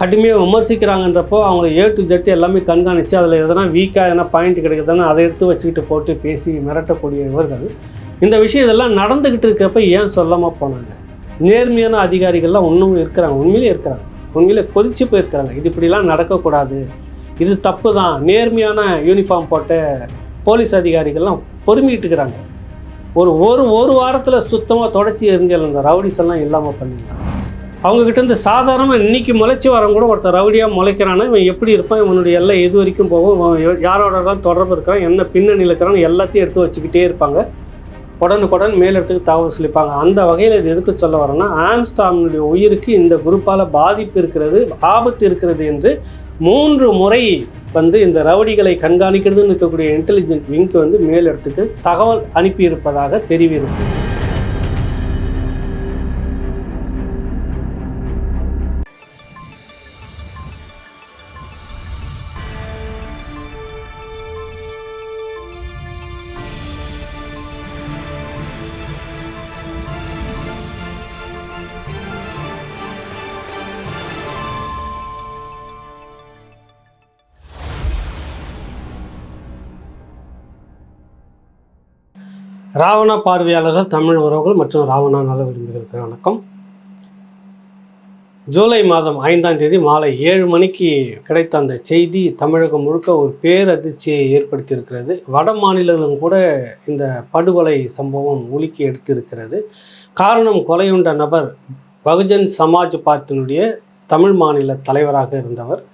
கடுமையாக விமர்சிக்கிறாங்கன்றப்போ அவங்கள A to Z எல்லாமே கண்காணித்து அதில் எதனா வீக்காக எதனா பாயிண்ட் கிடைக்குதுன்னு அதை எடுத்து வச்சுக்கிட்டு போட்டு பேசி மிரட்டக்கூடிய இவர்கள். இந்த விஷயம் இதெல்லாம் நடந்துக்கிட்டு இருக்கிறப்ப ஏன் சொல்லாமல் போனாங்க? நேர்மையான அதிகாரிகள்லாம் இன்னும் இருக்கிறாங்க உண்மையிலே இருக்கிறாங்க. உண்மையிலே கொதிச்சு போயிருக்கிறாங்க. இது இப்படிலாம் நடக்கக்கூடாது. இது தப்பு தான் நேர்மையான யூனிஃபார்ம் போட்ட போலீஸ் அதிகாரிகள்லாம் பொறுமிட்டு இருக்கிறாங்க ஒரு ஒரு ஒரு வாரத்தில் சுத்தமாக தொடச்சி எரிஞ்சல் இந்த ரவுடிஸ் எல்லாம் இல்லாமல் பண்ணிடலாம் அவங்கக்கிட்ட இருந்து சாதாரணமாக இன்றைக்கி முளைச்சி வரவங்க கூட ஒருத்தர் ரவுடியாக முளைக்கிறான்னா இவன் எப்படி இருப்பான்? இவனுடைய எல்லாம் எது வரைக்கும் போகும்? யாரோட தான் தொடர்பு இருக்கிறான்? என்ன பின்னணியில் இருக்கிறான் எல்லாத்தையும் எடுத்து வச்சுக்கிட்டே இருப்பாங்க. உடனுக்குடன் மேலிடத்துக்கு தகவல் சொல்லிப்பாங்க. அந்த வகையில் இது எதுக்கு சொல்ல வரேன்னா ஆம்ஸ்டாமினுடைய உயிருக்கு இந்த குரூப்பால் பாதிப்பு இருக்கிறது ஆபத்து இருக்கிறது என்று மூன்று முறை வந்து இந்த ரவுடிகளை கண்காணிக்கிறதுன்னு இருக்கக்கூடிய இன்டெலிஜென்ட் விங்க்கு வந்து மேலிடத்துக்கு தகவல் அனுப்பியிருப்பதாக தெரிவிருக்கு. ராவணா பார்வையாளர்கள் தமிழ் உறவுகள் மற்றும் ராவணா நல விரும்புகிறதுக்கு வணக்கம். ஜூலை மாதம் ஐந்தாம் தேதி மாலை ஏழு மணிக்கு கிடைத்த அந்த செய்தி தமிழகம் முழுக்க ஒரு பேரதிர்ச்சியை ஏற்படுத்தியிருக்கிறது. வட மாநிலங்களும் கூட இந்த படுகொலை சம்பவம் உலுக்கி எடுத்திருக்கிறது. காரணம் கொலையுண்ட நபர் பகுஜன் சமாஜ் பார்ட்டியினுடைய தமிழ் மாநில தலைவராக இருந்தவர்.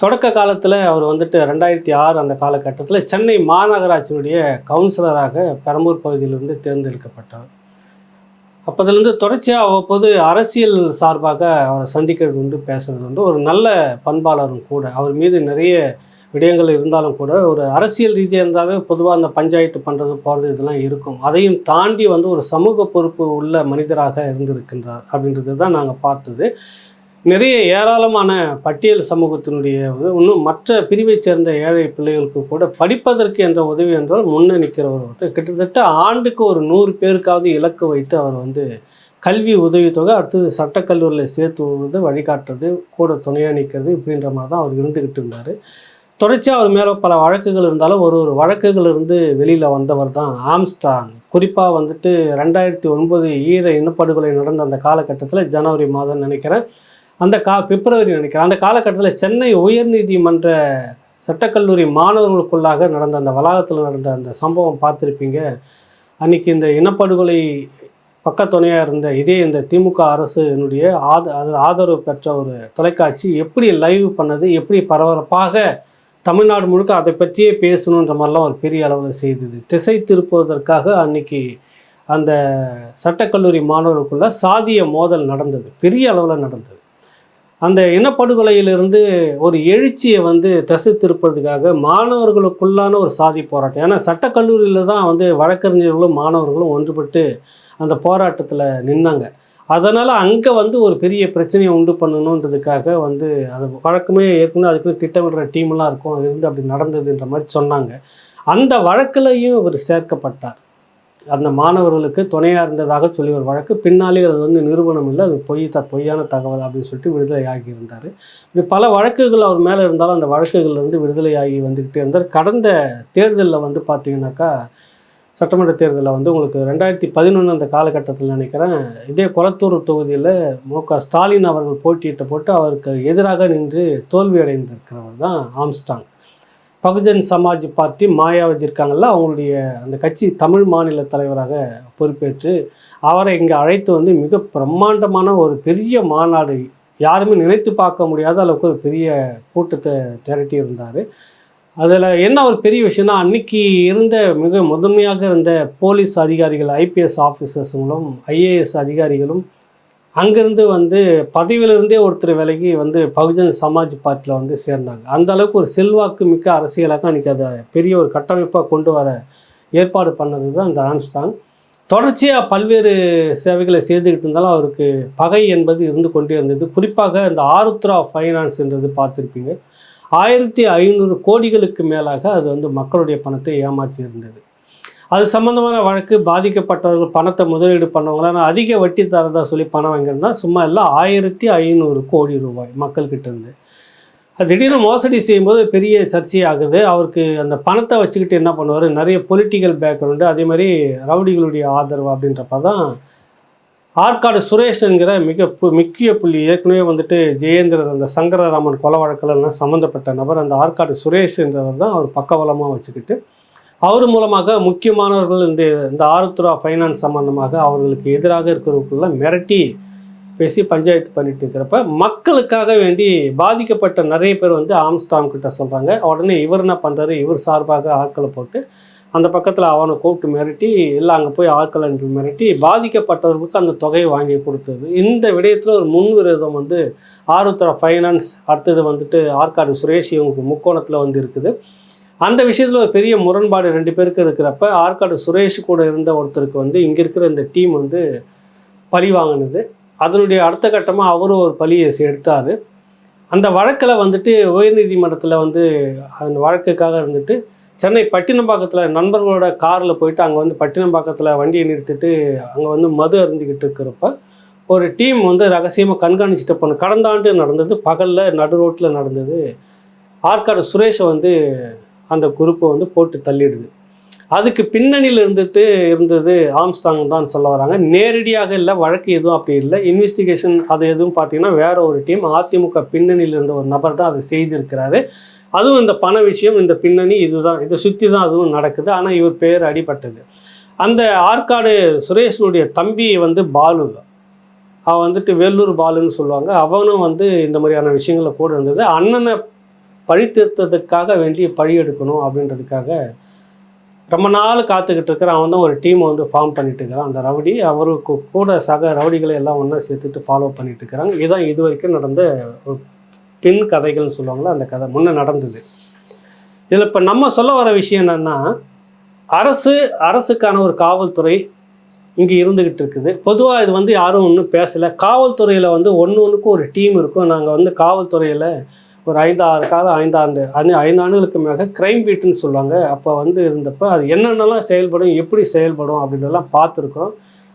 தொடக்க காலத்தில் அவர் வந்துட்டு ரெண்டாயிரத்தி ஆறு அந்த காலகட்டத்தில் சென்னை மாநகராட்சியினுடைய கவுன்சிலராக பெரம்பூர் பகுதியிலிருந்து தேர்ந்தெடுக்கப்பட்டவர் அப்போதுலேருந்து தொடர்ச்சியாக அவ்வப்போது அரசியல் சார்பாக அவரை சந்திக்கிறது உண்டு பேசுறது உண்டு. ஒரு நல்ல பண்பாளரும் கூட. அவர் மீது நிறைய விடயங்கள் இருந்தாலும் கூட ஒரு அரசியல் ரீதியாக இருந்தாவே பொதுவாக அந்த பஞ்சாயத்து பண்ணுறது போகிறது இதெல்லாம் இருக்கும். அதையும் தாண்டி வந்து ஒரு சமூக பொறுப்பு உள்ள மனிதராக இருந்திருக்கின்றார் அப்படின்றது தான் நாங்கள் பார்த்தது. நிறைய ஏராளமான பட்டியல் சமூகத்தினுடைய இன்னும் மற்ற பிரிவைச் சேர்ந்த ஏழை பிள்ளைகளுக்கு கூட படிப்பதற்கு என்ற உதவி என்றால் முன்னே நிற்கிற ஒருத்தர். கிட்டத்தட்ட ஆண்டுக்கு ஒரு நூறு பேருக்காவது இலக்கு வைத்து அவர் வந்து கல்வி உதவித்தொகை அடுத்தது சட்டக்கல்லூரியில் சேர்த்து விடுறது வழிகாட்டுறது கூட துணையாக நிற்கிறது இப்படின்ற மாதிரி தான் அவர் இருந்துக்கிட்டு இருந்தார். தொடர்ச்சியாக அவர் மேலே பல வழக்குகள் இருந்தாலும் ஒரு ஒரு வழக்குகள் இருந்து வெளியில் வந்தவர் தான் ஆம்ஸ்டாங். குறிப்பாக வந்துட்டு ரெண்டாயிரத்தி ஒன்பது ஈர இனப்படுகொலை நடந்த அந்த காலகட்டத்தில் ஜனவரி மாதம் நினைக்கிறேன். அந்த கா பிப்ரவரி நினைக்கிறேன். அந்த காலகட்டத்தில் சென்னை உயர்நீதிமன்ற சட்டக்கல்லூரி மாணவர்களுக்குள்ளாக நடந்த அந்த வளாகத்தில் நடந்த அந்த சம்பவம் பார்த்துருப்பீங்க. அன்றைக்கி இந்த இனப்படுகொலை பக்கத்துணையாக இருந்த இதே இந்த திமுக அரசுனுடைய ஆத அது ஆதரவு பெற்ற ஒரு தொலைக்காட்சி எப்படி லைவ் பண்ணது எப்படி பரபரப்பாக தமிழ்நாடு முழுக்க அதை பற்றியே பேசணுன்ற மாதிரிலாம் ஒரு பெரிய அளவில் செய்தது. திசை திருப்புவதற்காக அன்னைக்கு அந்த சட்டக்கல்லூரி மாணவர்களுக்குள்ள சாதிய மோதல் நடந்தது. பெரிய அளவில் நடந்தது. அந்த இனப்படுகொலையிலிருந்து ஒரு எழுச்சியை வந்து தசை திருப்பதுக்காக மாணவர்களுக்குள்ளான ஒரு சாதி போராட்டம். ஏன்னா சட்டக்கல்லூரியில் தான் வந்து வழக்கறிஞர்களும் மாணவர்களும் ஒன்றுபட்டு அந்த போராட்டத்தில் நின்னாங்க. அதனால் அங்கே வந்து ஒரு பெரிய பிரச்சனையை உண்டு பண்ணணுன்றதுக்காக வந்து அது வழக்கமே ஏற்கனவே அதுக்கு திட்டமிடுற டீம்லாம் இருக்கும். அது இருந்து அப்படி நடந்ததுன்ற மாதிரி சொன்னாங்க. அந்த வழக்கிலையும் இவர் சேர்க்கப்பட்டார். அந்த மாணவர்களுக்கு துணையாக இருந்ததாக சொல்லி ஒரு வழக்கு. பின்னாலே அது வந்து நிரூபணம் இல்லை. அது பொய் த பொய்யான தகவல் அப்படின்னு சொல்லிட்டு விடுதலையாகி இருந்தார். இப்படி பல வழக்குகள் அவர் மேலே இருந்தாலும் அந்த வழக்குகள்லேருந்து விடுதலையாகி வந்துக்கிட்டே இருந்தார். கடந்த தேர்தலில் வந்து பார்த்தீங்கன்னாக்கா சட்டமன்ற தேர்தலில் வந்து உங்களுக்கு ரெண்டாயிரத்தி பதினொன்று அந்த காலகட்டத்தில் நினைக்கிறேன் இதே கொளத்தூர் தொகுதியில் மு. க. ஸ்டாலின் அவர்கள் போட்டியிட்ட போட்டு அவருக்கு எதிராக நின்று தோல்வி அடைந்திருக்கிறவர் தான் ஆம்ஸ்டாங். பகுஜன் சமாஜ் பார்ட்டி மாயாவதி இருக்காங்கல்ல அவங்களுடைய அந்த கட்சி தமிழ் மாநில தலைவராக பொறுப்பேற்று அவரை இங்கே அழைத்து வந்து மிக பிரம்மாண்டமான ஒரு பெரிய மாநாடு யாருமே நினைத்து பார்க்க முடியாத அளவுக்கு ஒரு பெரிய கூட்டத்தை திரட்டி இருந்தார் அதில் என்ன ஒரு பெரிய விஷயம்னா அன்னைக்கு இருந்த மிக முதன்மையாக இருந்த போலீஸ் அதிகாரிகள் ஐபிஎஸ் ஆஃபீஸர்ஸுங்களும் ஐஏஎஸ் அதிகாரிகளும் அங்கேருந்து வந்து பதவியிலிருந்தே ஒருத்தர் விலகி வந்து பகுஜன் சமாஜ் பார்ட்டியில் வந்து சேர்ந்தாங்க. அந்த அளவுக்கு ஒரு செல்வாக்கு மிக்க அரசியலாக அன்றைக்கி அதை பெரிய ஒரு கட்டமைப்பாக கொண்டு வர ஏற்பாடு பண்ணது தான் அந்த ஆன்ஸ்டாங் தொடர்ச்சியாக பல்வேறு சேவைகளை செய்துக்கிட்டு இருந்தாலும் அவருக்கு பகை என்பது இருந்து கொண்டே இருந்தது. குறிப்பாக இந்த ஆருத்ரா ஃபைனான்ஸ்ன்றது பார்த்துருப்பீங்க. ஆயிரத்தி ஐநூறு கோடிகளுக்கு மேலாக அது வந்து மக்களுடைய பணத்தை ஏமாற்றி இருந்தது அது சம்மந்தமான வழக்கு பாதிக்கப்பட்டவர்கள் பணத்தை முதலீடு பண்ணவங்களாம் அதிக வட்டி தரதா சொல்லி பணம் வாங்கியிருந்தா சும்மா எல்லாம் ஆயிரத்தி ஐநூறு கோடி ரூபாய் மக்கள்கிட்ட இருந்து. அது திடீர்னு மோசடி செய்யும்போது பெரிய சர்ச்சையாகுது. அவருக்கு அந்த பணத்தை வச்சுக்கிட்டு என்ன பண்ணுவார்? நிறைய பொலிட்டிக்கல் பேக்ரவுண்டு அதே மாதிரி ரவுடிகளுடைய ஆதரவு அப்படின்றப்ப தான் ஆற்காடு சுரேஷ்ங்கிற மிக பு- முக்கிய புள்ளி ஏற்கனவே வந்துட்டு ஜெயேந்திரர் அந்த சங்கரராமன் கொலை வழக்கிலலாம் சம்மந்தப்பட்ட நபர் அந்த ஆற்காடு சுரேஷ்ன்றவர் தான் அவர் பக்கவலமாக வச்சுக்கிட்டு அவர் மூலமாக முக்கியமானவர்கள் இந்த இந்த ஆருத்ரா ஃபைனான்ஸ் சம்பந்தமாக அவர்களுக்கு எதிராக இருக்கிறவர்கள மிரட்டி பேசி பஞ்சாயத்து பண்ணிட்டு இருக்கிறப்ப மக்களுக்காக வேண்டி பாதிக்கப்பட்ட நிறைய பேர் வந்து ஆம்ஸ்டாங் கிட்ட சொல்கிறாங்க உடனே இவர் என்ன பண்ணுறாரு இவர் சார்பாக ஆட்களை போட்டு அந்த பக்கத்தில் அவனை கூப்பிட்டு மிரட்டி இல்லை அங்கே போய் ஆட்கள் அனுப்பி மிரட்டி பாதிக்கப்பட்டவர்களுக்கு அந்த தொகையை வாங்கி கொடுத்தது. இந்த விடயத்தில் ஒரு முன்விரோதம் வந்து ஆருத்ரா ஃபைனான்ஸ் அடுத்தது வந்துட்டு ஆற்காடு சுரேஷ் இவங்க முக்கோணத்தில் வந்து இருக்குது. அந்த விஷயத்தில் ஒரு பெரிய முரண்பாடு ரெண்டு பேருக்கு இருக்கிறப்ப ஆற்காடு சுரேஷ் கூட இருந்த ஒருத்தருக்கு வந்து இங்கே இருக்கிற இந்த டீம் வந்து பழி வாங்கினது. அதனுடைய அடுத்த கட்டமாக அவரும் ஒரு பழியை எடுத்தார். அந்த வழக்கில் வந்துட்டு உயர்நீதிமன்றத்தில் வந்து அந்த வழக்குக்காக இருந்துட்டு சென்னை பட்டினம்பாக்கத்தில் நண்பர்களோட காரில் போயிட்டு அங்கே வந்து பட்டினம்பாக்கத்தில் வண்டியை நிறுத்திட்டு அங்கே வந்து மது அருந்திக்கிட்டு இருக்கிறப்ப ஒரு டீம் வந்து ரகசியமாக கண்காணிச்சுட்டு போன கடந்த ஆண்டு நடந்தது பகலில் நடு ரோட்டில் நடந்தது. ஆற்காடு சுரேஷை வந்து அந்த குரூப்பை வந்து போட்டு தள்ளிடுது. அதுக்கு பின்னணியில் இருந்துட்டு இருந்தது ஆம்ஸ்டாங் தான் சொல்ல வராங்க. நேரடியாக இல்லை வழக்கு எதுவும் அப்படி இல்லை. இன்வெஸ்டிகேஷன் அது எதுவும் பார்த்தீங்கன்னா வேற ஒரு டீம் அதிமுக பின்னணியில் இருந்த ஒரு நபர் தான் அதை செய்திருக்கிறாரு. அதுவும் இந்த பண விஷயம் இந்த பின்னணி இதுதான். இதை சுற்றி தான் அதுவும் நடக்குது. ஆனால் இவர் பேர் அடிபட்டது. அந்த ஆற்காடு சுரேஷனுடைய தம்பி வந்து பாலு. அவன் வந்துட்டு வேலூர் பாலுன்னு சொல்லுவாங்க. அவனும் வந்து இந்த மாதிரியான விஷயங்கள கூட இருந்தது. அண்ணனை பழி தீர்த்ததுக்காக வேண்டி பழி எடுக்கணும் அப்படின்றதுக்காக ரொம்ப நாள் காத்துக்கிட்டு இருக்கிற அவன் தான் ஒரு டீமை வந்து ஃபார்ம் பண்ணிட்டு இருக்கிறான். அந்த ரவுடி அவருக்கு கூட சக ரவுடிகளை எல்லாம் ஒன்றா சேர்த்துட்டு ஃபாலோ பண்ணிட்டு இருக்கிறாங்க. இதுதான் இது வரைக்கும் நடந்த ஒரு பின் கதைகள்னு சொல்லுவாங்களா அந்த கதை முன்னே நடந்தது. இதில் இப்போ நம்ம சொல்ல வர விஷயம் என்னென்னா அரசு அரசுக்கான ஒரு காவல்துறை இங்கே இருந்துக்கிட்டு இருக்குது. பொதுவாக இது வந்து யாரும் ஒன்றும் பேசலை. காவல்துறையில் வந்து ஒன்று ஒன்றுக்கும் ஒரு டீம் இருக்கும். நாங்கள் வந்து காவல்துறையில் ஒரு ஐந்தாறு காலம் ஐந்தாண்டு அது ஐந்தாண்டுகளுக்கு மேக கிரைம் பீட்டுன்னு சொல்லுவாங்க. அப்போ வந்து இருந்தப்போ அது என்னென்னலாம் செயல்படும் எப்படி செயல்படும் அப்படின்றதெல்லாம் பார்த்துருக்குறோம்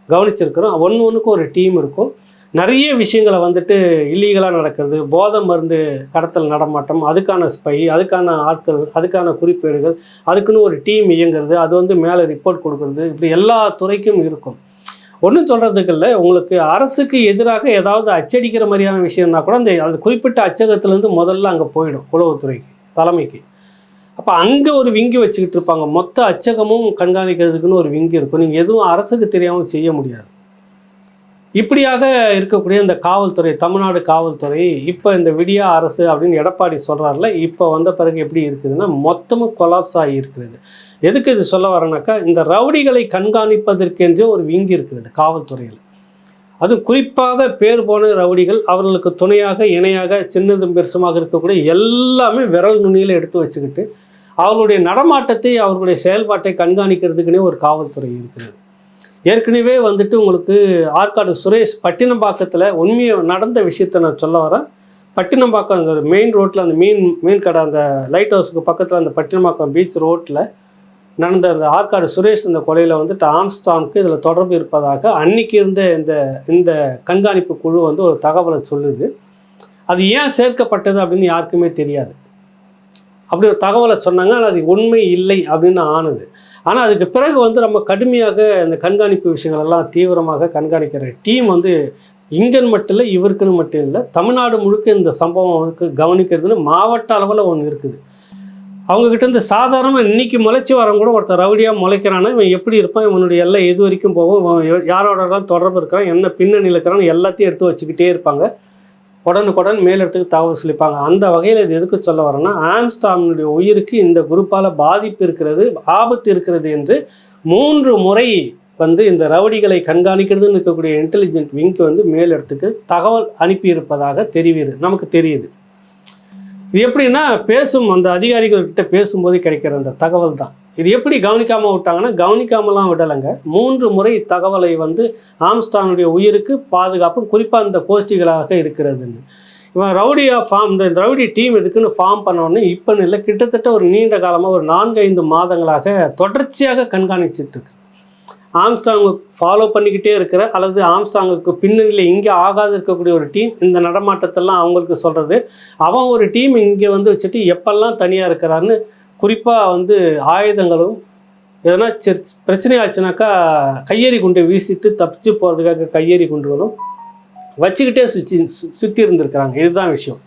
கவனிச்சிருக்கிறோம். ஒன்று ஒன்றுக்கும் ஒரு டீம் இருக்கும். நிறைய விஷயங்களை வந்துட்டு இல்லீகலாக நடக்கிறது போதை மருந்து கடத்தல் நடமாட்டம் அதுக்கான ஸ்பை அதுக்கான ஆட்கள் அதுக்கான குறிப்பேடுகள் அதுக்குன்னு ஒரு டீம் இயங்குறது அது வந்து மேலே ரிப்போர்ட் கொடுக்கறது இப்படி எல்லா துறைக்கும் இருக்கும். ஒன்றும் சொல்கிறதுக்கு இல்லை. உங்களுக்கு அரசுக்கு எதிராக ஏதாவது அச்சடிக்கிற மாதிரியான விஷயம்னா கூட அந்த அந்த குறிப்பிட்ட அச்சகத்துலேருந்து முதல்ல அங்கே போயிடும் உளவுத்துறைக்கு தலைமைக்கு. அப்போ அங்கே ஒரு விங்கி வச்சுக்கிட்டு இருப்பாங்க. மொத்த அச்சகமும் கண்காணிக்கிறதுக்குன்னு ஒரு விங்கி இருக்கும். நீங்கள் எதுவும் அரசுக்கு தெரியாமல் செய்ய முடியாது. இப்படியாக இருக்கக்கூடிய இந்த காவல்துறை தமிழ்நாடு காவல்துறை இப்போ இந்த விடியா அரசு அப்படின்னு எடப்பாடி சொல்கிறாருல இப்போ வந்த பிறகு எப்படி இருக்குதுன்னா மொத்தமும் கொலாப்ஸ் ஆகி இருக்கிறது. எதுக்கு இது சொல்ல வரேனாக்கா இந்த ரவுடிகளை கண்காணிப்பதற்கென்றே ஒரு விங்கி இருக்கிறது காவல்துறையில். அது குறிப்பாக பேர் போன ரவுடிகள் அவர்களுக்கு துணையாக இணையாக சின்னதும் பெருசுமாக இருக்கக்கூடிய எல்லாமே விரல் நுனியில் எடுத்து வச்சுக்கிட்டு அவர்களுடைய நடமாட்டத்தை அவர்களுடைய செயல்பாட்டை கண்காணிக்கிறதுக்குனே ஒரு காவல்துறை இருக்கிறது. ஏற்கனவே வந்துட்டு உங்களுக்கு ஆற்காடு சுரேஷ் பட்டினம்பாக்கத்தில் உண்மையை நடந்த விஷயத்தை நான் சொல்ல வரேன். பட்டினம்பாக்கம் அந்த மெயின் ரோட்டில் அந்த மீன் மீன் கடை அந்த லைட் ஹவுஸுக்கு பக்கத்தில் அந்த பட்டினம்பாக்கம் பீச் ரோட்டில் நடந்த அந்த ஆற்காடு சுரேஷ் இந்த கொலையில் வந்துட்டு ஆம்ஸ்டாம்க்கு இதில் தொடர்பு இருப்பதாக அன்னைக்கு இருந்த இந்த இந்த கண்காணிப்பு குழு வந்து ஒரு தகவலை சொல்லுது. அது ஏன் சேர்க்கப்பட்டது அப்படின்னு யாருக்குமே தெரியாது. அப்படி ஒரு தகவலை சொன்னாங்க ஆனால் அது உண்மை இல்லை அப்படின்னு ஆனது. ஆனால் அதுக்கு பிறகு வந்து நம்ம கடுமையாக இந்த கண்காணிப்பு விஷயங்கள் எல்லாம் தீவிரமாக கண்காணிக்கிற டீம் வந்து இங்கன்னு மட்டும் இல்லை இவருக்குன்னு மட்டும் இல்லை தமிழ்நாடு முழுக்க இந்த சம்பவம் கவனிக்கிறதுன்னு மாவட்ட அளவில் ஒன்று இருக்குது. அவங்கக்கிட்ட இருந்து சாதாரணமாக இன்னைக்கு முளைச்சி வரவங்க கூட ஒருத்தர் ரவுடியாக முளைக்கிறான்னா இவன் எப்படி இருப்பான்? இவனுடைய எல்லாம் எது வரைக்கும் போகும்? யாரோட தொடர்பு இருக்கிறான்? என்ன பின்னணியில் இருக்கிறான்னு எல்லாத்தையும் எடுத்து வச்சுக்கிட்டே இருப்பாங்க. உடனுக்குடன் மேலிடத்துக்கு தகவல் சொல்லிப்பாங்க அந்த வகையில் இது எதுக்கு சொல்ல வரேன்னா ஆம்ஸ்டாமினுடைய உயிருக்கு இந்த குரூப்பால் பாதிப்பு இருக்கிறது ஆபத்து இருக்கிறது என்று மூன்று முறை வந்து இந்த ரவுடிகளை கண்காணிக்கிறதுன்னு இருக்கக்கூடிய இன்டெலிஜென்ட் விங்க்கு வந்து மேலிடத்துக்கு தகவல் அனுப்பியிருப்பதாக தெரியுது நமக்கு தெரியுது. இது எப்படின்னா பேசும் அந்த அதிகாரிகள்கிட்ட பேசும்போது கிடைக்கிற அந்த தகவல் தான் இது எப்படி கவனிக்காமல் விட்டாங்கன்னா கவனிக்காமலாம் விடலைங்க. மூன்று முறை தகவலை வந்து ஆம்ஸ்டானுடைய உயிருக்கு பாதுகாப்பும் குறிப்பாக இந்த கோஷ்டிகளாக இருக்கிறதுன்னு. இவன் ரவுடியாக ஃபார்ம் இந்த ரவுடி டீம் எதுக்குன்னு ஃபார்ம் பண்ணோன்னு இப்போ இல்லை கிட்டத்தட்ட ஒரு நீண்ட காலமாக ஒரு நான்கு ஐந்து மாதங்களாக தொடர்ச்சியாக கண்காணிச்சிட்ருக்கு இருக்கு ஃபாலோ பண்ணிக்கிட்டே இருக்கிற அல்லது ஆம்ஸ்டாங்குக்கு பின்னணியில் இங்கே ஆகாது இருக்கக்கூடிய ஒரு டீம் இந்த நடமாட்டத்தெல்லாம் அவங்களுக்கு சொல்கிறது அவன் ஒரு டீம் இங்கே வந்து வச்சுட்டு எப்பெல்லாம் தனியாக இருக்கிறான்னு குறிப்பாக வந்து ஆயுதங்களும் எதனா பிரச்சனை ஆச்சுனாக்கா கையெறி குண்டை வீசிட்டு தப்பிச்சு போகிறதுக்காக கையெறி குண்டுகளும் வச்சுக்கிட்டே சுற்றி சு- சுற்றி இருந்திருக்கிறாங்க. இதுதான் விஷயம்.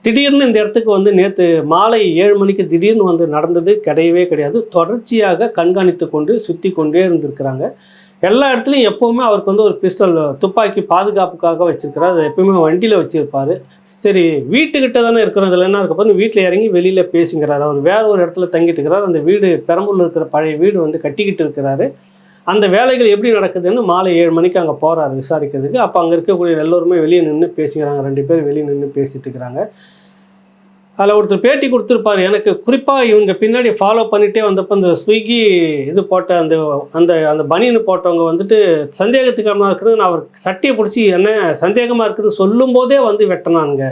திடீர்னு இந்த இடத்துக்கு வந்து நேற்று மாலை ஏழு மணிக்கு திடீர்னு வந்து நடந்தது கிடையவே கிடையாது. தொடர்ச்சியாக கண்காணித்து கொண்டு சுற்றி கொண்டே இருந்திருக்கிறாங்க. எல்லா இடத்துலையும் எப்போவுமே அவருக்கு வந்து ஒரு பிஸ்டல் துப்பாக்கி பாதுகாப்புக்காக வச்சுருக்கிறார். அதை எப்பவுமே வண்டியில் வச்சுருப்பார். சரி வீட்டுக்கிட்ட தானே இருக்கிறோம் இதில் என்ன இருக்கப்போ வீட்டில் இறங்கி வெளியில் பேசுங்கிறார் அவர் வேற ஒரு இடத்துல தங்கிட்டு இருக்கிறார். அந்த வீடு பெரம்பூரில் இருக்கிற பழைய வீடு வந்து கட்டிக்கிட்டு இருக்கிறாரு. அந்த வேலைகள் எப்படி நடக்குதுன்னு மாலை ஏழு மணிக்கு அங்கே போகிறாரு விசாரிக்கிறதுக்கு. அப்போ அங்கே இருக்கக்கூடிய எல்லோருமே வெளியே நின்று பேசிக்கிறாங்க. ரெண்டு பேர் வெளியே நின்று பேசிட்டு இருக்கிறாங்க. அதில் ஒருத்தர் பேட்டி கொடுத்துருப்பாரு. எனக்கு குறிப்பாக இவங்க பின்னாடி ஃபாலோ பண்ணிகிட்டே வந்தப்போ இந்த ஸ்விக்கி இது போட்ட அந்த அந்த அந்த பனின்னு போட்டவங்க வந்துட்டு சந்தேகத்துக்கான இருக்குது நான் அவர் சட்டையை பிடிச்சி என்ன சந்தேகமாக இருக்குதுன்னு சொல்லும்போதே வந்து வெட்டினானுங்க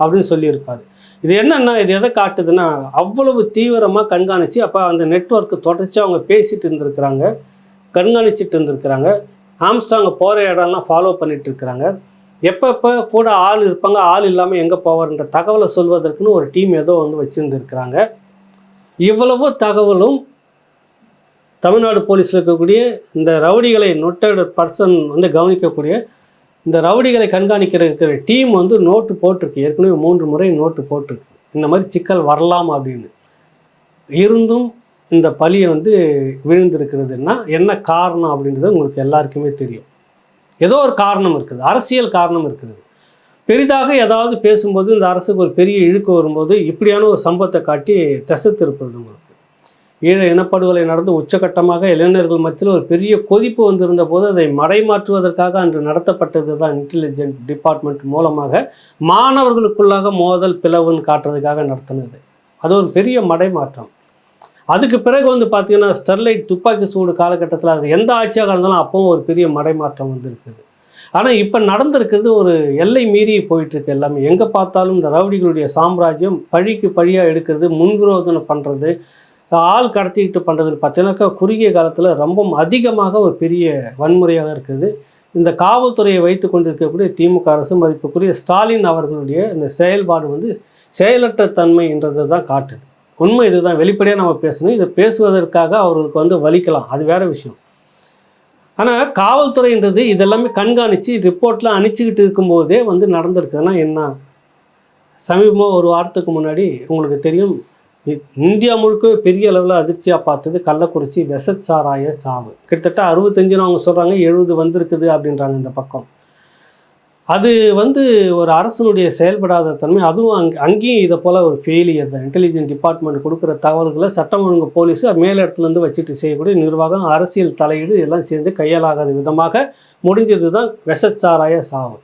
அப்படின்னு சொல்லியிருப்பார். இது என்னென்னா இது எதை காட்டுதுன்னா அவ்வளவு தீவிரமாக கண்காணித்து அப்போ அந்த நெட்வொர்க்கு தொடர்ச்சி அவங்க பேசிகிட்டு இருந்திருக்கிறாங்க கண்காணிச்சிட்டு இருந்திருக்கிறாங்க. ஆம்ஸ்டாங்க போகிற இடம்லாம் ஃபாலோ பண்ணிகிட்டு இருக்கிறாங்க. எப்பப்போ கூட ஆள் இருப்பாங்க ஆள் இல்லாமல் எங்கே போவார்ன்ற தகவலை சொல்வதற்குன்னு ஒரு டீம் ஏதோ வந்து வச்சுருந்துருக்கிறாங்க. இவ்வளவு தகவலும் தமிழ்நாடு போலீஸில் இருக்கக்கூடிய இந்த ரவுடிகளை நொட்டட் பர்சன் வந்து கவனிக்கக்கூடிய இந்த ரவுடிகளை கண்காணிக்கிற இருக்கிற டீம் வந்து நோட்டு போட்டிருக்கு. ஏற்கனவே மூன்று முறை நோட்டு போட்டிருக்கு. இந்த மாதிரி சிக்கல் வரலாம் அப்படின்னு. இருந்தும் இந்த பலியை வந்து விழுந்திருக்கிறதுன்னா என்ன காரணம் அப்படின்றது உங்களுக்கு எல்லாருக்குமே தெரியும். ஏதோ ஒரு காரணம் இருக்குது. அரசியல் காரணம் இருக்குது. பெரிதாக ஏதாவது பேசும்போது இந்த அரசுக்கு ஒரு பெரிய இழுக்கு வரும்போது இப்படியான ஒரு சம்பவத்தை காட்டி திசை திருப்பது உங்களுக்கு. ஈழ இனப்படுகொலை நடந்து உச்சகட்டமாக இளைஞர்கள் மத்தியில் ஒரு பெரிய கொதிப்பு வந்திருந்த போது அதை மறைமாற்றுவதற்காக அன்று நடத்தப்பட்டது தான் இன்டெலிஜென்ட் டிபார்ட்மெண்ட் மூலமாக மாணவர்களுக்குள்ளாக மோதல் பிளவுன்னு காட்டுறதுக்காக நடத்தினது. அது ஒரு பெரிய மடைமாற்றம். அதுக்கு பிறகு வந்து பார்த்தீங்கன்னா ஸ்டெர்லைட் துப்பாக்கி சூடு காலகட்டத்தில் அது எந்த ஆட்சியாக இருந்தாலும் அப்போவும் ஒரு பெரிய மடைமாற்றம் வந்திருக்குது. ஆனால் இப்போ நடந்திருக்கிறது ஒரு எல்லை மீறி போயிட்டுருக்கு எல்லாமே. எங்கே பார்த்தாலும் இந்த ரவுடிகளுடைய சாம்ராஜ்யம் பழிக்கு பழியாக எடுக்கிறது முன்விரோதனை பண்ணுறது ஆள் கடத்திக்கிட்டு பண்ணுறதுன்னு பார்த்தீங்கன்னாக்கா குறுகிய காலத்தில் ரொம்ப அதிகமாக ஒரு பெரிய வன்முறையாக இருக்குது. இந்த காவல்துறையை வைத்து கொண்டிருக்கக்கூடிய திமுக அரசு மதிப்புக்குரிய ஸ்டாலின் அவர்களுடைய இந்த செயல்பாடு வந்து செயலற்ற தன்மைன்றது தான் காட்டுது. உண்மை இதுதான். வெளிப்படையாக நம்ம பேசணும். இதை பேசுவதற்காக அவர்களுக்கு வந்து வலிக்கலாம். அது வேற விஷயம். ஆனால் காவல்துறைன்றது இதெல்லாமே கண்காணித்து ரிப்போர்ட்லாம் அனுப்பிச்சிக்கிட்டு இருக்கும்போதே வந்து நடந்திருக்குதுன்னா என்ன? சமீபமாக ஒரு வாரத்துக்கு முன்னாடி உங்களுக்கு தெரியும் இந்தியா முழுக்க பெரிய அளவில் அதிர்ச்சியாக பார்த்தது கள்ளக்குறிச்சி விஷச்சாராய சாவு. கிட்டத்தட்ட அறுபத்தஞ்சுன்னு அவங்க சொல்கிறாங்க எழுபது வந்திருக்குது அப்படின்றாங்க இந்த பக்கம். அது வந்து ஒரு அரசனுடைய செயல்படாத தன்மை. அதுவும் அங் அங்கேயும் இதை போல் ஒரு ஃபெயிலியர் தான். இன்டெலிஜென்ட் டிபார்ட்மெண்ட் கொடுக்குற தகவல்களை சட்டம் ஒழுங்கு போலீஸு மேல் இடத்துலேருந்து வச்சுட்டு செய்யக்கூடிய நிர்வாகம் அரசியல் தலையீடு எல்லாம் சேர்ந்து கையாலாகாத விதமாக முடிஞ்சது தான் விஷச்சாராய சாவு.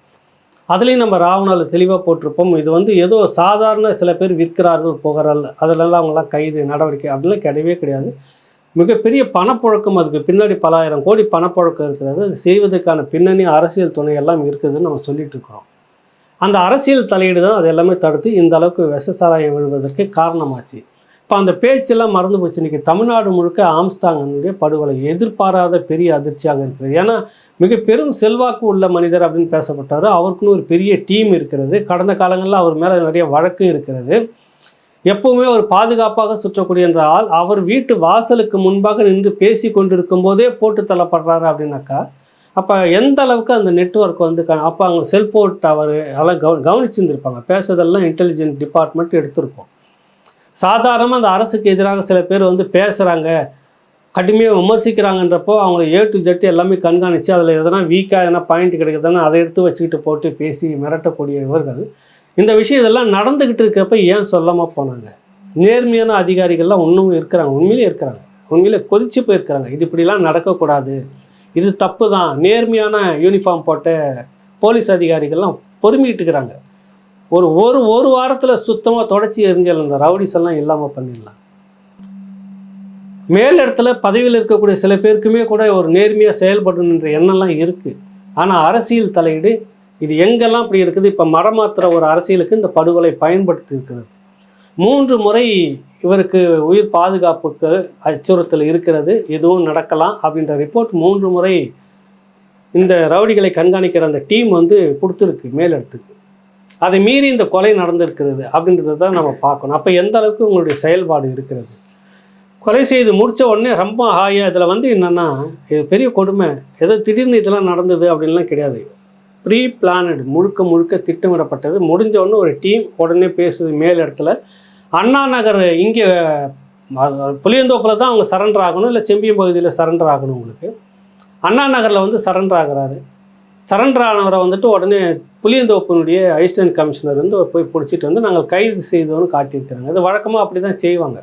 அதுலேயும் நம்ம ராவணாவில் தெளிவாக போட்டிருப்போம். இது வந்து ஏதோ சாதாரண சில பேர் விற்கிறார்கள் புகழல் அதிலெல்லாம் அவங்களாம் கைது நடவடிக்கை அப்படிலாம் கிடையவே கிடையாது. மிகப்பெரிய பணப்புழக்கம் அதுக்கு பின்னாடி பலாயிரம் கோடி பணப்புழக்கம் இருக்கிறது. அது செய்வதற்கான பின்னணி அரசியல் துணை எல்லாம் இருக்குதுன்னு நம்ம சொல்லிட்டு இருக்கிறோம். அந்த அரசியல் தலையீடு தான் அது எல்லாமே தடுத்து இந்த அளவுக்கு விஷசாராயம் விழுவதற்கு காரணமாச்சு. இப்போ அந்த பேச்செல்லாம் மறந்து போச்சு. இன்றைக்கி தமிழ்நாடு முழுக்க ஆம்ஸ்டாங்கனுடைய படுகொலை எதிர்பாராத பெரிய அதிர்ச்சியாக இருக்கிறது. ஏன்னா மிக பெரும் செல்வாக்கு உள்ள மனிதர் அப்படின்னு பேசப்பட்டார். அவருக்குன்னு ஒரு பெரிய டீம் இருக்கிறது. கடந்த காலங்களில் அவர் மேலே நிறைய வழக்கு இருக்கிறது. எப்பவுமே ஒரு பாதுகாப்பாக சுற்றக்கூடிய என்றால் அவர் வீட்டு வாசலுக்கு முன்பாக நின்று பேசி கொண்டிருக்கும் போதே போட்டு தள்ளப்படுறாரு அப்படின்னாக்கா அப்போ எந்த அளவுக்கு அந்த நெட்வொர்க் வந்து க அப்போ அவங்க செல்போன் டவர் அதெல்லாம் கவ கவனிச்சிருந்துருப்பாங்க. பேசுறதெல்லாம் இன்டெலிஜென்ட் டிபார்ட்மெண்ட் எடுத்திருப்போம் சாதாரணமாக அந்த அரசுக்கு எதிராக சில பேர் வந்து பேசுகிறாங்க கடுமையாக விமர்சிக்கிறாங்கன்றப்போ அவங்கள ஏ டு ஜெட்டு எல்லாமே கண்காணித்து அதில் எதனா வீக்காக எதனா பாயிண்ட் கிடைக்கிறதுனா அதை எடுத்து வச்சுக்கிட்டு போட்டு பேசி மிரட்டக்கூடிய இவர்கள். இந்த விஷயம் இதெல்லாம் நடந்துக்கிட்டு இருக்கிறப்ப ஏன் சொல்லாமல் போனாங்க? நேர்மையான அதிகாரிகள்லாம் இன்னும் இருக்கிறாங்க உண்மையிலே இருக்கிறாங்க. உண்மையிலே கொதிச்சு போயிருக்கிறாங்க. இது இப்படிலாம் நடக்கக்கூடாது. இது தப்பு தான் நேர்மையான யூனிஃபார்ம் போட்ட போலீஸ் அதிகாரிகள்லாம் பொறுமிட்டு இருக்கிறாங்க ஒரு ஒரு ஒரு வாரத்தில் சுத்தமாக தொடச்சி எரிஞ்சல் இந்த ரவுடிஸ் எல்லாம் இல்லாமல் பண்ணிடலாம். மேல் இடத்துல பதவியில் இருக்கக்கூடிய சில பேருக்குமே கூட ஒரு நேர்மையாக செயல்படணுன்ற எண்ணம்லாம் இருக்குது ஆனால் அரசியல் தலையீடு இது எங்கெல்லாம் இப்படி இருக்குது? இப்போ மரமாத்திர ஒரு அரசியலுக்கு இந்த படுகொலை பயன்படுத்தி இருக்கிறது. மூன்று முறை இவருக்கு உயிர் பாதுகாப்புக்கு அச்சுறுத்தல் இருக்கிறது. எதுவும் நடக்கலாம் அப்படின்ற ரிப்போர்ட் மூன்று முறை இந்த ரவுடிகளை கண்காணிக்கிற அந்த டீம் வந்து கொடுத்துருக்கு மேலிடத்துக்கு அதை மீறி இந்த கொலை நடந்திருக்கிறது அப்படின்றத தான் நம்ம பார்க்கணும். அப்போ எந்த அளவுக்கு உங்களுடைய செயல்பாடு இருக்கிறது? கொலை செய்து முடித்த உடனே ரொம்ப ஹாயாக இதில் வந்து என்னென்னா இது பெரிய கொடுமை. ஏதோ திடீர்னு இதெல்லாம் நடந்தது அப்படின்லாம் கிடையாது. ப்ரீ பிளானடு முழுக்க முழுக்க திட்டமிடப்பட்டது. முடிஞ்சவொடனே ஒரு டீம் உடனே பேசுது மேல் இடத்துல. அண்ணா நகர் இங்கே புளியந்தோப்பில் தான் அவங்க சரண்டர் ஆகணும் இல்லை செம்பியம் பகுதியில் சரண்டர் ஆகணும் உங்களுக்கு. அண்ணா நகரில் வந்து சரண்டர் ஆகுறாரு. சரண்டர் ஆனவரை வந்துட்டு உடனே புளியந்தோப்பினுடைய அசிஸ்டன்ட் கமிஷனர் வந்து போய் பிடிச்சிட்டு வந்து நாங்கள் கைது செய்தோன்னு காட்டியிருக்கிறாங்க. அது வழக்கமாக அப்படி தான் செய்வாங்க.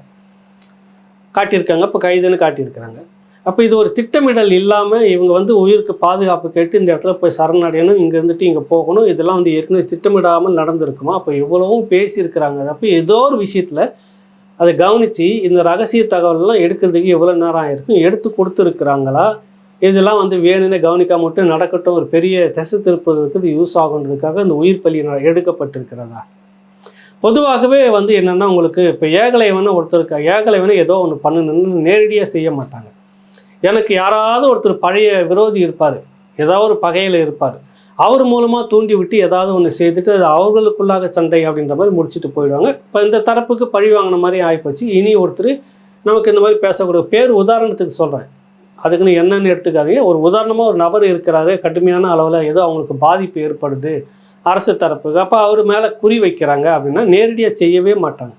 காட்டியிருக்காங்க இப்போ கைதுன்னு காட்டியிருக்கிறாங்க. அப்போ இது ஒரு திட்டமிடல் இல்லாமல் இவங்க வந்து உயிருக்கு பாதுகாப்பு கேட்டு இந்த இடத்துல போய் சரணடையணும் இங்கே இருந்துட்டு இங்கே போகணும் இதெல்லாம் வந்து ஏற்கனவே திட்டமிடாமல் நடந்திருக்குமா? அப்போ இவ்வளவும் பேசியிருக்கிறாங்க. அப்போ ஏதோ ஒரு விஷயத்தில் அதை கவனித்து இந்த ரகசிய தகவல்லாம் எடுக்கிறதுக்கு எவ்வளோ நேரம் ஆகிருக்கும் எடுத்து கொடுத்துருக்குறாங்களா? இதெல்லாம் வந்து வேணும்னு கவனிக்காம மட்டும் நடக்கட்டும் ஒரு பெரிய திசை திருப்பதற்கு இது யூஸ் ஆகுன்றதுக்காக இந்த உயிர் பலி எடுக்கப்பட்டிருக்கிறதா? பொதுவாகவே வந்து என்னென்னா உங்களுக்கு இப்போ ஏகலைவனை ஒருத்தருக்கு ஏகலைவனை ஏதோ ஒன்று பண்ணணும்னு நேரடியாக செய்ய மாட்டாங்க. எனக்கு யாராவது ஒருத்தர் பழைய விரோதி இருப்பார் ஏதாவது ஒரு பகையில் இருப்பார் அவர் மூலமாக தூண்டி விட்டு ஏதாவது ஒன்று செய்துட்டு அது அவர்களுக்குள்ளாக சண்டை அப்படின்ற மாதிரி முடிச்சுட்டு போயிடுவாங்க. இப்போ இந்த தரப்புக்கு பழி வாங்கின மாதிரி ஆகிப்போச்சு இனி ஒருத்தர் நமக்கு இந்த மாதிரி பேசக்கூடிய பேர் உதாரணத்துக்கு சொல்கிறேன் அதுக்குன்னு என்னென்னு எடுத்துக்காதீங்க. ஒரு உதாரணமாக ஒரு நபர் இருக்கிறாரு கடுமையான அளவில் ஏதோ அவங்களுக்கு பாதிப்பு ஏற்படுது அரசு தரப்புக்கு அப்போ அவர் மேலே குறி வைக்கிறாங்க அப்படின்னா நேரடியாக செய்யவே மாட்டாங்க.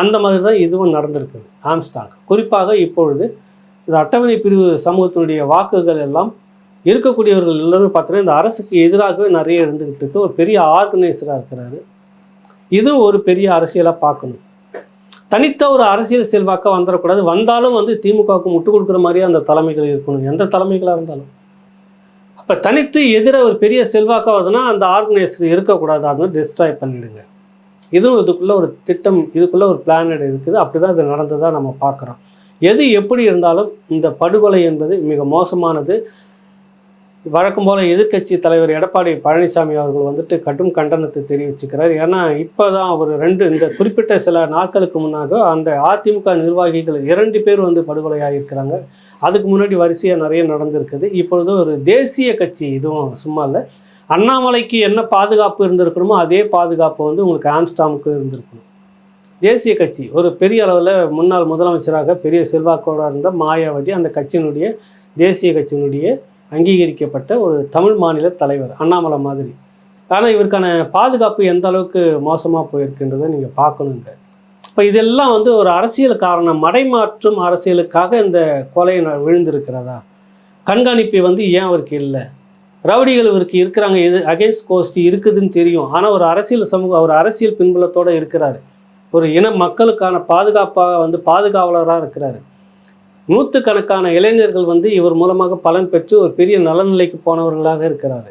அந்த மாதிரி தான் இதுவும் நடந்திருக்குது. ஆம்ஸ்டாங் குறிப்பாக இப்பொழுது இந்த அட்டவணை பிரிவு சமூகத்தினுடைய வாக்குகள் எல்லாம் இருக்கக்கூடியவர்கள் எல்லாரும் பார்த்தீங்கன்னா இந்த அரசுக்கு எதிராகவே நிறைய இருந்துக்கிட்டு இருக்கு. ஒரு பெரிய ஆர்கனைசராக இருக்கிறாரு. இது ஒரு பெரிய அரசியலாக பார்க்கணும். தனித்த ஒரு அரசியல் செல்வாக்க வந்துடக்கூடாது வந்தாலும் வந்து திமுகவுக்கு முட்டு கொடுக்குற மாதிரியே அந்த தலைமைகள் இருக்கணும். எந்த தலைமைகளாக இருந்தாலும். அப்போ தனித்து எதிர ஒரு பெரிய செல்வாக்காக வருதுன்னா அந்த ஆர்கனைசர் இருக்கக்கூடாது. அதை டிஸ்ட்ராய் பண்ணிடுங்க. இதுவும் இதுக்குள்ளே ஒரு திட்டம் இதுக்குள்ளே ஒரு பிளானட் இருக்குது அப்படி தான் இது நடந்ததாக நம்ம பார்க்குறோம். எது எப்படி இருந்தாலும் இந்த படுகொலை என்பது மிக மோசமானது. வழக்கம் போல் எதிர்க்கட்சி தலைவர் எடப்பாடி பழனிசாமி அவர்கள் வந்துட்டு கடும் கண்டனத்தை தெரிவிச்சுக்கிறார். ஏன்னா இப்போ தான் அவர் ரெண்டு இந்த குறிப்பிட்ட சில நாட்களுக்கு முன்னாக அந்த அதிமுக நிர்வாகிகள் இரண்டு பேர் வந்து படுகொலையாகியிருக்கிறாங்க அதுக்கு முன்னாடி வரிசையாக நிறைய நடந்திருக்குது. இப்பொழுது ஒரு தேசிய கட்சி இதுவும் சும்மா இல்லை அண்ணாமலைக்கு என்ன பாதுகாப்பு இருந்திருக்கணுமோ அதே பாதுகாப்பு வந்து உங்களுக்கு ஆம்ஸ்டாமுக்கு இருந்திருக்கணும். தேசிய கட்சி ஒரு பெரிய அளவில் முன்னாள் முதலமைச்சராக பெரிய செல்வாக்கோடு இருந்த மாயாவதி அந்த கட்சியினுடைய தேசிய கட்சியினுடைய அங்கீகரிக்கப்பட்ட ஒரு தமிழ் மாநில தலைவர் அண்ணாமலை மாதிரி. ஆனால் இவருக்கான பாதுகாப்பு எந்த அளவுக்கு மோசமாக போயிருக்குன்றதை நீங்கள் பார்க்கணுங்க. இப்போ இதெல்லாம் வந்து ஒரு அரசியல் காரணம் மடைமாற்றும் அரசியலுக்காக இந்த கொலை விழுந்திருக்கிறதா? கண்காணிப்பு வந்து ஏன் அவருக்கு இல்லை? ரவுடிகள் இவருக்கு இருக்கிறாங்க எது அகேன்ஸ்ட் கோஸ்ட் இருக்குதுன்னு தெரியும். ஆனால் ஒரு அரசியல் சமூகம் ஒரு அரசியல் பின்புலத்தோடு இருக்கிறாரு. ஒரு இன மக்களுக்கான பாதுகாப்பாக வந்து பாதுகாவலராக இருக்கிறாரு. நூற்றுக்கணக்கான இளைஞர்கள் வந்து இவர் மூலமாக பலன் பெற்று ஒரு பெரிய நலநிலைக்கு போனவர்களாக இருக்கிறாரு.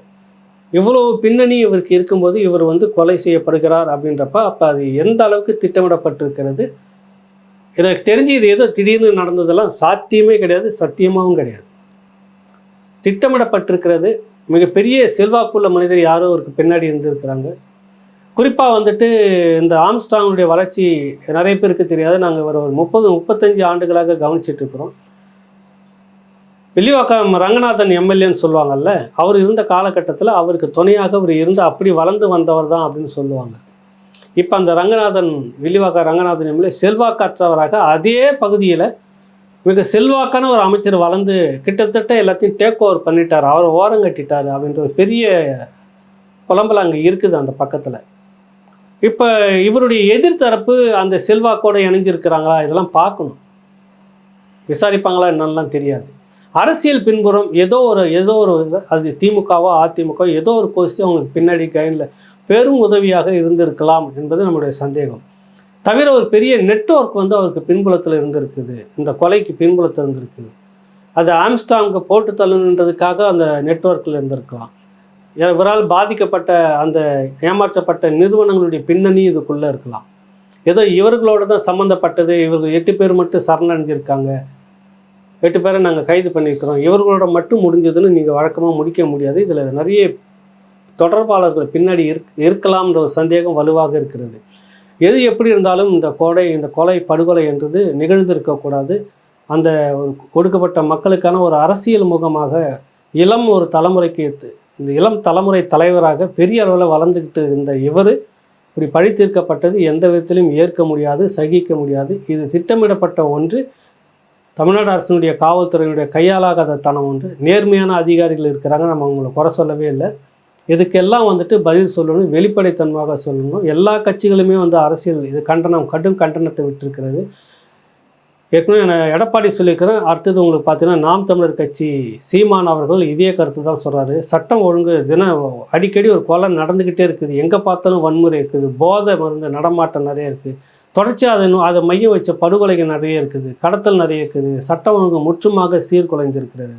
இவ்வளவு பின்னணி இவருக்கு இருக்கும்போது இவர் வந்து கொலை செய்யப்படுகிறார் அப்படின்றப்ப அப்போ அது எந்த அளவுக்கு திட்டமிடப்பட்டிருக்கிறது? எனக்கு தெரிஞ்சு இது ஏதோ திடீர்னு நடந்ததெல்லாம் சாத்தியமே கிடையாது சத்தியமாகவும் கிடையாது. திட்டமிடப்பட்டிருக்கிறது. மிகப்பெரிய செல்வாக்குள்ள மனிதர் யாரோ அவருக்கு பின்னாடி இருந்திருக்கிறாங்க. குறிப்பாக வந்துட்டு இந்த ஆம்ஸ்டாங்குடைய வளர்ச்சி நிறைய பேருக்கு தெரியாது. நாங்கள் ஒரு ஒரு முப்பது முப்பத்தஞ்சு ஆண்டுகளாக கவனிச்சிட்டு இருக்கிறோம். வில்லிவாக்கம் ரங்கநாதன் எம்எல்ஏன்னு சொல்லுவாங்கல்ல அவர் இருந்த காலகட்டத்தில் அவருக்கு துணையாக அவர் இருந்து அப்படி வளர்ந்து வந்தவர் தான் அப்படின்னு சொல்லுவாங்க. இப்போ அந்த ரங்கநாதன் வில்லிவாக்கம் ரங்கநாதன் எம்எல்ஏ செல்வாக்கற்றவராக அதே பகுதியில் மிக செல்வாக்கான ஒரு அமைச்சர் வளர்ந்து கிட்டத்தட்ட எல்லாத்தையும் டேக் ஓவர் பண்ணிட்டார். அவர் ஓரம் கட்டிட்டார் அப்படின்ற ஒரு பெரிய புலம்பல் அங்கே இருக்குது அந்த பக்கத்தில். இப்போ இவருடைய எதிர்த்தரப்பு அந்த செல்வாக்கோட இணைஞ்சிருக்கிறாங்களா? இதெல்லாம் பார்க்கணும். விசாரிப்பாங்களா என்னெல்லாம் தெரியாது. அரசியல் பின்புறம் ஏதோ ஒரு ஏதோ ஒரு அது திமுகவோ அதிமுக ஏதோ ஒரு போஸ்ட் அவங்களுக்கு பின்னாடி கைனில் பெரும் உதவியாக இருந்திருக்கலாம் என்பது நம்முடைய சந்தேகம். தவிர ஒரு பெரிய நெட்வொர்க் வந்து அவருக்கு பின்புலத்தில் இருந்திருக்குது. இந்த கொலைக்கு பின்புலத்தில் இருந்திருக்குது. அது ஆம்ஸ்டாங்கு போட்டு தள்ளுன்றதுக்காக அந்த நெட்வொர்க்கில் இருந்திருக்கலாம். இவரால் பாதிக்கப்பட்ட அந்த ஏமாற்றப்பட்ட நிறுவனங்களுடைய பின்னணி இதுக்குள்ளே இருக்கலாம். ஏதோ இவர்களோட தான் சம்மந்தப்பட்டது இவர்கள் எட்டு பேர் மட்டும் சரணடைஞ்சிருக்காங்க. எட்டு பேரை நாங்கள் கைது பண்ணியிருக்கிறோம். இவர்களோட மட்டும் முடிஞ்சதுன்னு நீங்கள் வழக்கமாக முடிக்க முடியாது. இதில் நிறைய தொடர்பாளர்கள் பின்னாடி இருக் இருக்கலாம்ன்ற ஒரு சந்தேகம் வலுவாக இருக்கிறது. எது எப்படி இருந்தாலும் இந்த கொலை இந்த கொலை படுகொலை என்றது நிகழ்ந்திருக்கக்கூடாது அந்த ஒரு கொடுக்கப்பட்ட மக்களுக்கான ஒரு அரசியல் முகமாக இளம் ஒரு தலைமுறைக்கு இந்த இளம் தலைமுறை தலைவராக பெரிய அளவில் வளர்ந்துக்கிட்டு இருந்த இவர் இப்படி பழி தீர்க்கப்பட்டது எந்த விதத்திலும் ஏற்க முடியாது சகிக்க முடியாது. இது திட்டமிடப்பட்ட ஒன்று. தமிழ்நாடு அரசினுடைய காவல்துறையினுடைய கையாளாகாத தனம் ஒன்று. நேர்மையான அதிகாரிகள் இருக்கிறாங்க நம்ம அவங்கள குறை சொல்லவே இல்லை. இதுக்கெல்லாம் வந்துட்டு பதில் சொல்லணும் வெளிப்படைத்தன்மையாக சொல்லணும். எல்லா கட்சிகளுமே வந்து அரசியல் இது கண்டனம் கடும் கண்டனத்தை விட்டிருக்கிறது. ஏற்கனவே நான் எடப்பாடி சொல்லியிருக்கிறேன். அடுத்தது உங்களுக்கு பார்த்தீங்கன்னா நாம் தமிழர் கட்சி சீமான் அவர்கள் இதே கருத்து தான் சொல்கிறாரு சட்டம் ஒழுங்கு தினம் அடிக்கடி ஒரு கொலை நடந்துக்கிட்டே இருக்குது. எங்கே பார்த்தாலும் வன்முறை இருக்குது. போதை மருந்து நடமாட்டம் நிறைய இருக்குது தொடர்ச்சியாக அதை அதை மையம் வச்ச படுகொலைகள் நிறைய இருக்குது. கடத்தல் நிறைய இருக்குது. சட்டம் ஒழுங்கு முற்றுமாக சீர்குலைந்திருக்கிறது.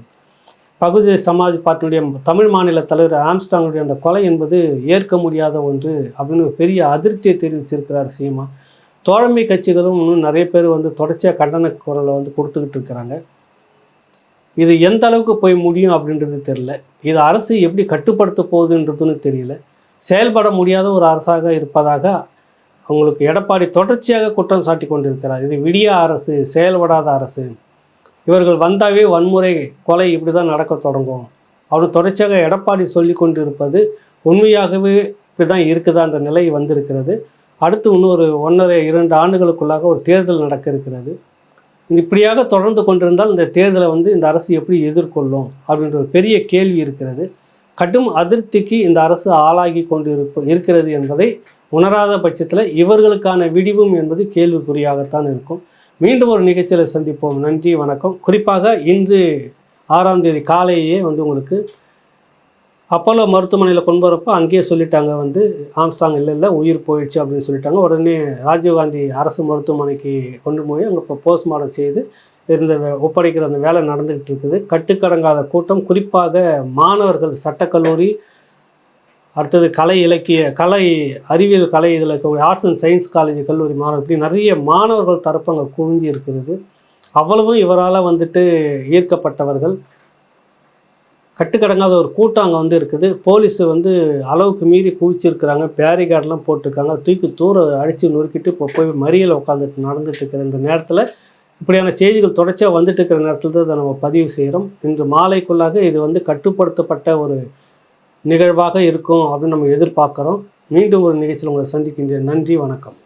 பகுதி சமாஜ் பார்ட்டியுடைய தமிழ் மாநில தலைவர் ஆம்ஸ்டாங்குடைய அந்த கொலை என்பது ஏற்க முடியாத ஒன்று அப்படின்னு ஒரு பெரிய அதிருப்தியை தெரிவிச்சிருக்கிறார் சீமா தோழமை கட்சிகளும் இன்னும் நிறைய பேர் வந்து தொடர்ச்சியாக கண்டன குரலை வந்து கொடுத்துக்கிட்டு இருக்கிறாங்க. இது எந்த அளவுக்கு போய் முடியும் அப்படின்றது தெரியல. இது அரசு எப்படி கட்டுப்படுத்த போகுதுன்றதுன்னு தெரியல. செயல்பட முடியாத ஒரு அரசாக இருப்பதாக அவங்களுக்கு எடப்பாடி தொடர்ச்சியாக குற்றம் சாட்டி கொண்டிருக்கிறார். இது விடிய அரசு செயல்படாத அரசு. இவர்கள் வந்தாவே வன்முறை கொலை இப்படி தான் நடக்க தொடங்கும். அவர் தொடர்ச்சியாக எடப்பாடி சொல்லி கொண்டிருப்பது உண்மையாகவே இப்படி தான் இருக்குதான்ற நிலை வந்திருக்கிறது. அடுத்து இன்னொரு ஒன்றரை இரண்டு ஆண்டுகளுக்குள்ளாக ஒரு தேர்தல் நடக்க இருக்கிறது. இப்படியாக தொடர்ந்து கொண்டிருந்தால் இந்த தேர்தலை வந்து இந்த அரசு எப்படி எதிர்கொள்ளும் அப்படின்ற ஒரு பெரிய கேள்வி இருக்கிறது. கடும் அதிருப்திக்கு இந்த அரசு ஆளாகி கொண்டு இருப்ப இருக்கிறது என்பதை உணராத பட்சத்தில் இவர்களுக்கான விடிவும் என்பது கேள்விக்குறியாகத்தான் இருக்கும். மீண்டும் ஒரு நிகழ்ச்சியில் சந்திப்போம். நன்றி வணக்கம். குறிப்பாக இன்று ஆறாம் தேதி காலையே வந்து உங்களுக்கு அப்போலோ மருத்துவமனையில் கொண்டு வரப்போ அங்கேயே சொல்லிட்டாங்க வந்து ஆம்ஸ்டாங் இல்லை இல்லை உயிர் போயிடுச்சு அப்படின்னு சொல்லிட்டாங்க. உடனே ராஜீவ்காந்தி அரசு மருத்துவமனைக்கு கொண்டு போய் அங்கே இப்போ போஸ்ட்மார்ட்டம் செய்து இருந்த வே- ஒப்படைக்கிற அந்த வேலை நடந்துக்கிட்டு இருக்குது. கட்டுக்கடங்காத கூட்டம். குறிப்பாக மாணவர்கள் சட்டக்கல்லூரி அடுத்தது கலை இலக்கிய கலை அறிவியல் கலை இதில் இருக்கக்கூடிய ஆர்ட்ஸ் அண்ட் சயின்ஸ் காலேஜ் கல்லூரி மாணவர் இப்படி நிறைய மாணவர்கள் தரப்பு அங்கே குவிஞ்சு இருக்கிறது. அவ்வளவும் இவரால் வந்துட்டு ஈர்க்கப்பட்டவர்கள். கட்டுக்கடங்காத ஒரு கூட்டம் அங்கே வந்து இருக்குது. போலீஸ் வந்து அளவுக்கு மீறி குவிச்சிருக்கிறாங்க. பேரிகார்டெலாம் போட்டிருக்காங்க. தூக்கி தூர அடித்து நொறுக்கிட்டு இப்போ போய் மறியல் உட்காந்துட்டு நடந்துட்டு இருக்கிற இந்த நேரத்தில் இப்படியான செய்திகள் தொடர்ச்சியாக வந்துட்டு இருக்கிற நேரத்தில் தான் அதை நம்ம பதிவு செய்கிறோம் இன்று மாலைக்குள்ளாக இது வந்து கட்டுப்படுத்தப்பட்ட ஒரு நிகழ்வாக இருக்கும் அப்படின்னு நம்ம எதிர்பார்க்குறோம். மீண்டும் ஒரு நிகழ்ச்சியில் உங்களை சந்திக்கின்ற நன்றி வணக்கம்.